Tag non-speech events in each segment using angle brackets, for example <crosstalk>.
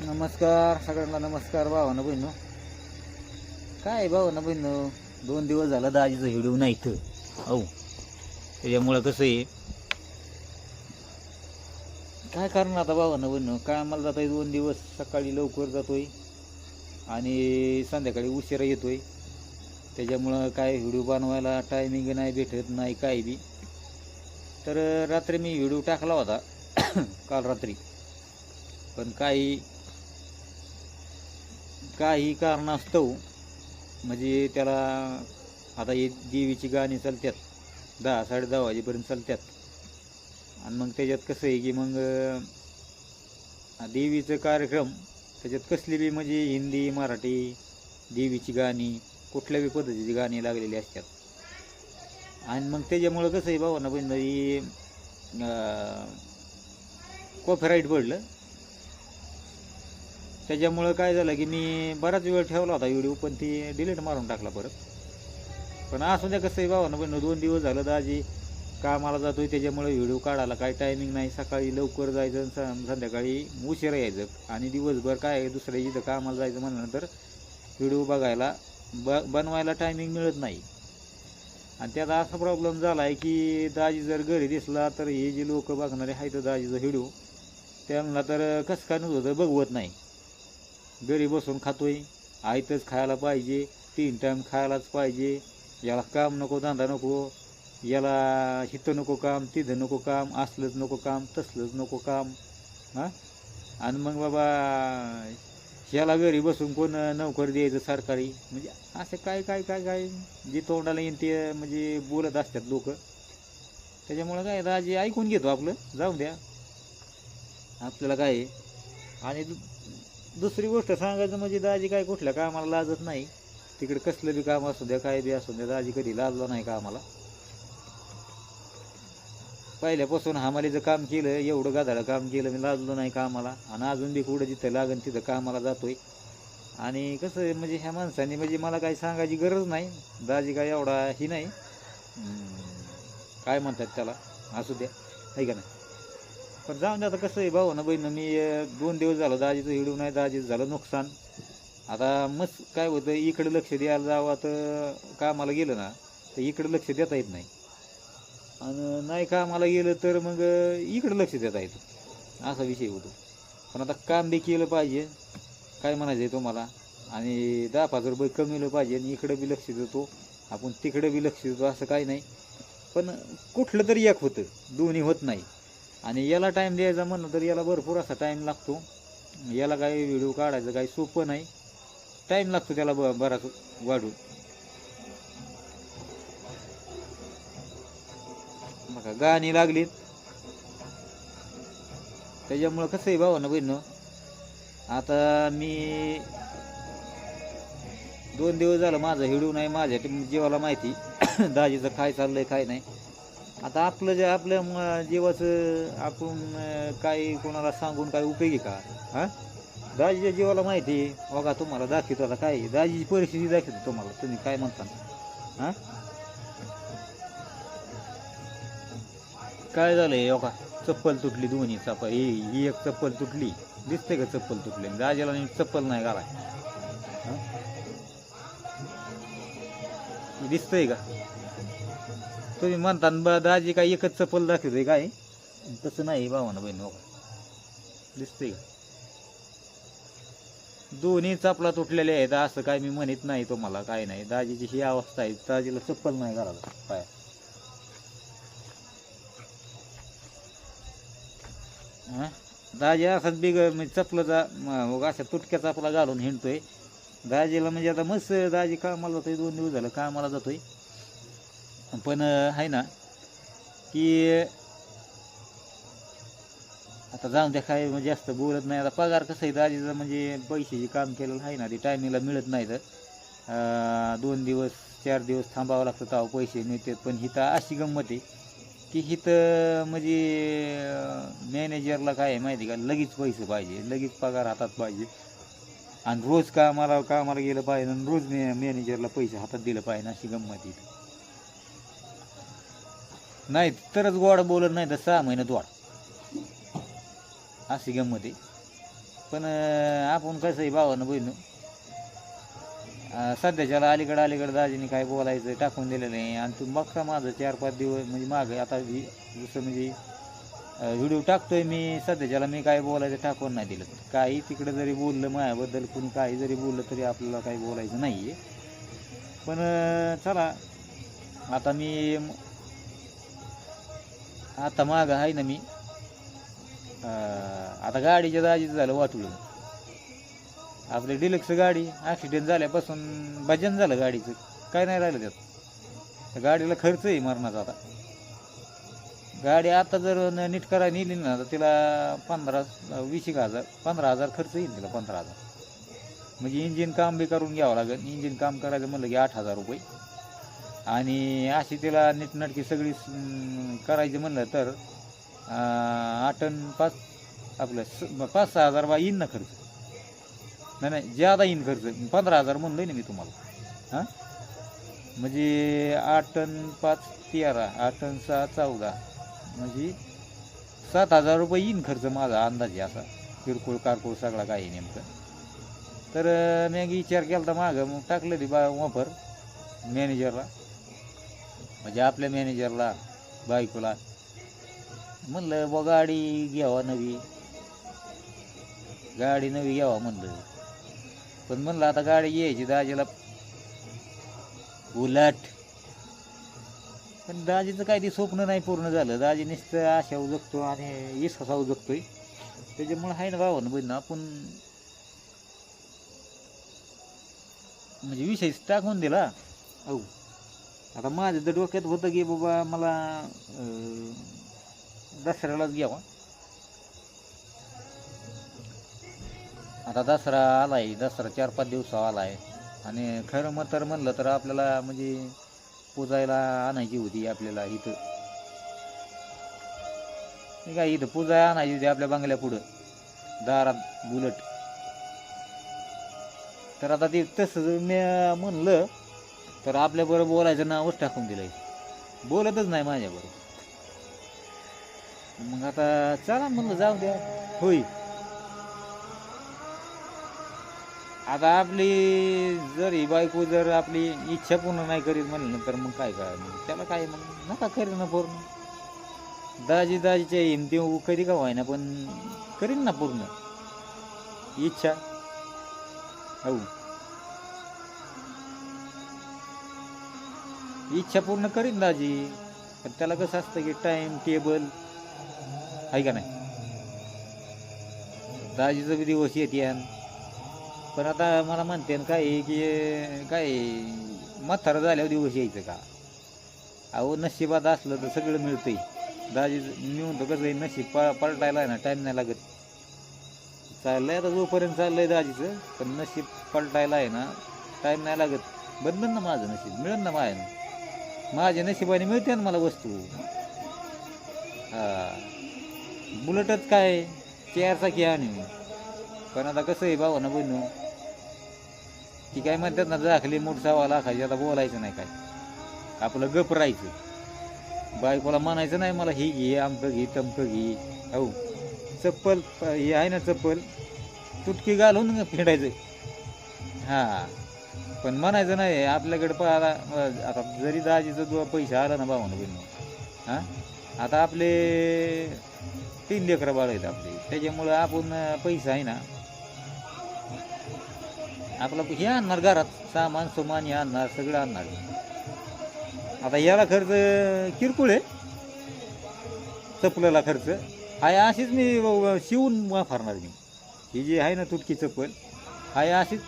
नमस्कार सगळ्यांना नमस्कार भावानं बहिणू. काय भावानं बहिण? दोन दिवस झाला दाजीचं व्हिडिओ नाही इथं. अहो त्याच्यामुळं कसं आहे? काय कारण आता भावानं बहिणू? कामाला जातोय दोन दिवस सकाळी लवकर जातोय आणि संध्याकाळी उशिरा येतोय. त्याच्यामुळं काय व्हिडिओ बनवायला टायमिंग नाही भेटत नाही काय बी. तर रात्री मी व्हिडिओ टाकला होता <coughs> काल रात्री. पण काही काही कारणास्तव म्हणजे त्याला आता हे देवीची गाणी चालतात दहा साडे दहा वाजेपर्यंत चालतात आणि मग त्याच्यात कसं आहे की मग देवीचं कार्यक्रम त्याच्यात कसली बी म्हणजे हिंदी मराठी देवीची गाणी कुठल्या बी पद्धतीची गाणी लागलेली असतात. आणि मग त्याच्यामुळं कसं आहे भावांना बहिण ही कॉपीराईट पडलं. त्याच्यामुळं काय झालं की मी बराच वेळ ठेवला होता व्हिडिओ पण ती डिलीट मारून टाकला परत. पण असू द्या कसं आहे भावानं पण दोन दिवस झालं दाजी कामाला जातोय त्याच्यामुळे व्हिडिओ काढायला काही टायमिंग नाही. सकाळी लवकर जायचं आणि संध्याकाळी उशिरा यायचं. आणि दिवसभर काय आहे, दुसऱ्या इथं कामाला जायचं म्हणल्यानंतर व्हिडिओ बघायला ब बनवायला टायमिंग मिळत नाही. आणि त्यात असा प्रॉब्लेम झाला आहे की दाजी जर घरी दिसला तर हे जे लोक बघणारे आहेत दाजीचा व्हिडिओ त्यांना तर कसं काय नव्हतं बघवत नाही. घरी बसून खातोय. आयतच खायला पाहिजे तीन टाईम खायलाच पाहिजे. याला काम नको धंदा नको. याला हिथं नको काम तिथं नको काम असलंच नको काम तसलंच नको काम. हां? आणि मग बाबा याला घरी बसून कोण नोकर द्यायचं सरकारी? म्हणजे असं काय काय काय काय? जे तोंडाला येईन ते म्हणजे बोलत असतात लोक. त्याच्यामुळं काय राजे ऐकून घेतो आपलं. जाऊन द्या. आपल्याला काय आहे. आणि दुसरी गोष्ट सांगायचं म्हणजे दाजी काय कुठल्या कामाला लाजत नाही. तिकडे कसलं बी काम असू द्या काय बी असू द्या दाजी कधी लाजला नाही कामाला. पहिल्यापासून हमालीचं काम केलं एवढं गाधाडं काम केलं मी लाजलो नाही कामाला. आणि अजून बी कुठं जिथं लागन तिथं कामाला जातोय. आणि कसं आहे म्हणजे ह्या माणसाने म्हणजे मला काही सांगायची गरज नाही. दाजी काय एवढा ही नाही. काय म्हणतात त्याला? असू द्या. आहे का नाही पण जाऊन द्या आता कसं आहे भाऊ ना बहिण मी दोन दिवस झालं दाजीचं हिडू नाही दाजीचं झालं नुकसान. आता मस्त काय होतं इकडे लक्ष द्यायला जावं तर कामाला गेलं ना तर इकडे लक्ष देता येत नाही. आणि नाही कामाला गेलं तर मग इकडे लक्ष देता येतं. असा विषय होतो. पण आता काम बी केलं पाहिजे काय म्हणायचं आहे तुम्हाला? आणि दहा पाच रुपये कमीलं पाहिजे आणि इकडं बी लक्ष देतो. आपण तिकडं बी लक्ष देतो असं काही नाही. पण कुठलं तरी एक होतं दोन्ही होत नाही. आणि याला टाईम द्यायचा म्हणलं तर याला भरपूर असा टाईम लागतो. याला काही व्हिडिओ काढायचं काही सोपं नाही. टाईम लागतो त्याला ब बराच वाढून. बघा गाणी लागलीत. त्याच्यामुळं कसं आहे भावा ना आता मी दोन दिवस झालं माझा हिडू नाही माझ्या टी- जीवाला माहिती. <coughs> दाजीचं काय चाललंय काय नाही. आता आपलं जे आपल्या म- जीवाचं आपण काही कोणाला सांगून काय उपयोगी का? हां? दाजीच्या जीवाला माहिती आहे. बघा तुम्हाला दाखवतो आता काय दाजीची परिस्थिती दाखवतो तुम्हाला. तुम्ही काय म्हणता? हां? काय झालं आहे का चप्पल तुटली दोन्ही. चप्पल ही ही एक चप्पल तुटली. दिसते का चप्पल तुटली? दाजीला नीट चप्पल नाही घालाय. दिसतंय का? तुम्ही म्हणता न बा दाजी काय एकच चप्पल दाखवतोय काय? तसं नाही भावानं बहिणी हो दिसतंय. का दोन्ही चपला तुटलेल्या आहेत असं काय मी म्हणत नाही तुम्हाला काय नाही. दाजीची ही अवस्था आहे दाजीला चप्पल नाही घालायला. पाय. दाजी असाच बिग म्हणजे चपलाचा मग अशा तुटक्या चपला घालून हिंडतोय. दाजीला म्हणजे आता मस्त दाजी कामाला जातोय दोन दिवस झालं कामाला जातोय. पण आहे ना की आता जाऊन त्या काय म्हणजे जास्त बोलत नाही. आता पगार कसं आहे दाजीचं म्हणजे पैशाची काम केलेलं आहे ना ते टायमिंगला मिळत नाही तर. दोन दिवस चार दिवस थांबावं लागतं ताव पैसे मिळतात. पण हिथं अशी गंमत आहे की हिथं म्हणजे मॅनेजरला काय आहे माहिती का लगेच पैसे पाहिजे लगेच पगार हातात पाहिजे. आणि रोज कामाला कामाला गेलं पाहिजे आणि रोज मॅ मॅनेजरला पैसे हातात दिलं पाहिजे अशी गंमत आहे. नाही तरच गोड बोलत नाही तर सहा महिन्यात वाढ. अशी गंमत आहे. पण आपण कसं आहे भावानं बहिणू? सध्याच्याला अलीकडं अलीकडं दाजीने काय बोलायचं टाकून दिलेलं आहे. आणि तुम्ही बघता माझं चार पाच दिवस म्हणजे मागं आता दुसरं जसं म्हणजे व्हिडिओ टाकतोय मी सध्याच्याला मी काय बोलायचं टाकून नाही दिलं. काही तिकडं जरी बोललं माझ्याबद्दल कुणी काही जरी बोललं तरी आपल्याला काही बोलायचं नाही आहे पण चला आता मी आता मागं आहे ना मी आता गाडीच्या दाजीचं झालं वाटलं आपली डिलक्स गाडी ॲक्सिडेंट झाल्यापासून भजन झालं गाडीचं काय नाही राहिलं त्यात गाडीला खर्च आहे मरणाचा आता गाडी आता जर न- नीट करायला नेली ना तर तिला पंधरा वीस एक हजार पंधरा हजार खर्च येईल तिला पंधरा हजार म्हणजे इंजिन काम बी करून घ्यावं लागेल इंजिन काम करायचं म्हणलं की आठ हजार रुपये आणि अशी तिला नीटनाटकी सगळी करायची म्हणलं तर आठ अन् पाच आपलं स- पाच सहा हजार बा येईन ना खर्च. नाही नाही ज्यादा येईन खर्च. पंधरा हजार म्हणलं ना मी तुम्हाला. हां? म्हणजे आठ टन पाच तेरा आठ टन सहा चौदा म्हणजे सात हजार रुपये येईन खर्च माझा अंदाजे असा. किरकोळ कारकोळ सगळा काही नेमकं. तर मी विचार केला तर मागं. मग टाकलं ती बा वापर मॅनेजरला. म्हणजे आपल्या मॅनेजरला बायकोला म्हणलं बा गाडी घ्यावा नवी. गाडी नवी घ्यावा म्हणलं. पण म्हणलं आता गाडी घ्यायची दाजीला. उलट. पण दाजीचं काही ते स्वप्न नाही पूर्ण झालं. दाजी नुसतं आशा उजगतो आणि इसकसा उजगतोय त्याच्यामुळे आहे ना भावानं बहिण आपण म्हणजे विषयच टाकून दिला. अहो आता माझ्या तर डोक्यात होतं की बाबा मला दसऱ्यालाच घ्यावा. आता दसरा आला आहे दसरा चार पाच दिवस आहे आणि खरं मग तर म्हणलं तर आपल्याला म्हणजे पूजायला आणायची होती आपल्याला इथं. काय इथं पूजा आणायची होती आपल्या बंगल्या पुढं. दारात बुलट. तर आता ते तसं मी म्हणलं तर आपल्याबरोबर बोलायचं नावच टाकून दिलंय. बोलतच नाही माझ्याबरोबर. मग आता चला म्हणलं जाऊ द्या. होय. आता आपली जर ही बायको जर आपली इच्छा पूर्ण नाही करीत म्हणलं तर मग काय काय त्याला काय मग? नका करीन ना पूर्ण. दाजी दाजीच्या हिमती कधी का व्हायना पण करीन ना पूर्ण. इच्छा. हो. इच्छा पूर्ण करीन दाजी. पण त्याला कसं असतं की टाइम टेबल आहे का नाही? दाजीचं बी दिवस येते पण आता मला म्हणते काय की काय म्हातारं झाल्यावर दिवस यायचं का? अहो नशिबात असलं तर सगळं मिळतंय. दाजी मी म्हणतो कसं आहे नशीब प पलटायला आहे ना टाईम नाही लागत. चाललंय आता जोपर्यंत चाललंय दाजीचं पण नशीब पलटायला आहे ना टाईम नाही लागत. बदलन ना माझं नशीब मिळेल ना माझ्या माझ्या नशिबाने मिळते ना मला वस्तू. हा. बुलेटच काय? चारचाकी आणि पण आता कसं आहे भावा ना बहिणू? ती काय म्हणतात ना दाखली मोठसावाला सव्वा आता बोलायचं नाही काय. आपलं गप राहायचं. बायकोला म्हणायचं नाही मला ही घे आमकं घे तमकं घे. हो. चप्पल प- हे आहे ना चप्पल? तुटकी घालून फिरायचं. हां. पण म्हणायचं नाही आपल्याकडे प आता आता जरी दाजीचं दो पैसा आला ना भावानं बहिणू हां? आता आपले तीन लेकरं बाळ आहेत आपले. त्याच्यामुळं आपण पैसा आहे ना. आपलं हे आणणार घरात सामान सुमान हे आणणार सगळं आणणार. आता याला खर्च किरकोळ आहे. चपलाला खर्च. हाय अशीच मी शिवून वापरणार मी. ही जी आहे ना तुटकी चप्पल हाय अशीच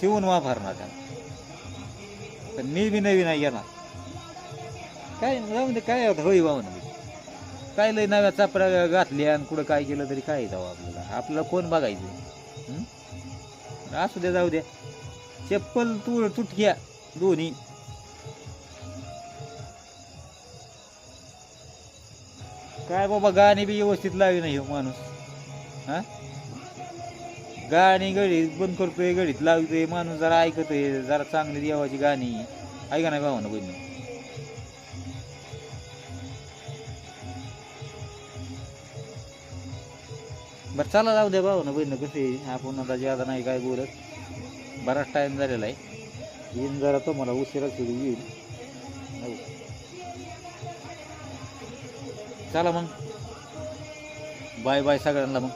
शिवून वापरणार त्याला पण मी बी नवीन आहे येणार. काय जाऊन दे काय होतं होई वाहून काय लय नव्या चापड्या घातल्या आणि कुठं काय केलं तरी काय जावं आपल्याला. आपल्याला कोण बघायचं? असू द्या जाऊ द्या चप्पल तू तुटक्या दोन्ही. काय बाबा गाणी बी व्यवस्थित लावी नाही माणूस. हा? गाणी गडीत बंद करतोय गडीत लावतोय माणूस जरा ऐकतोय जरा चांगली देवाची गाणी. ऐका नाही भावानं बहिणी? बरं चला जाऊ द्या भाऊ ना बहिण कसं आहे? आपण आता ज्यादा नाही काय बोलत. बराच टाईम झालेला आहे. येईन जरा तो मला उशिरा सुरू येईल चला मग. बाय बाय सगळ्यांना मग.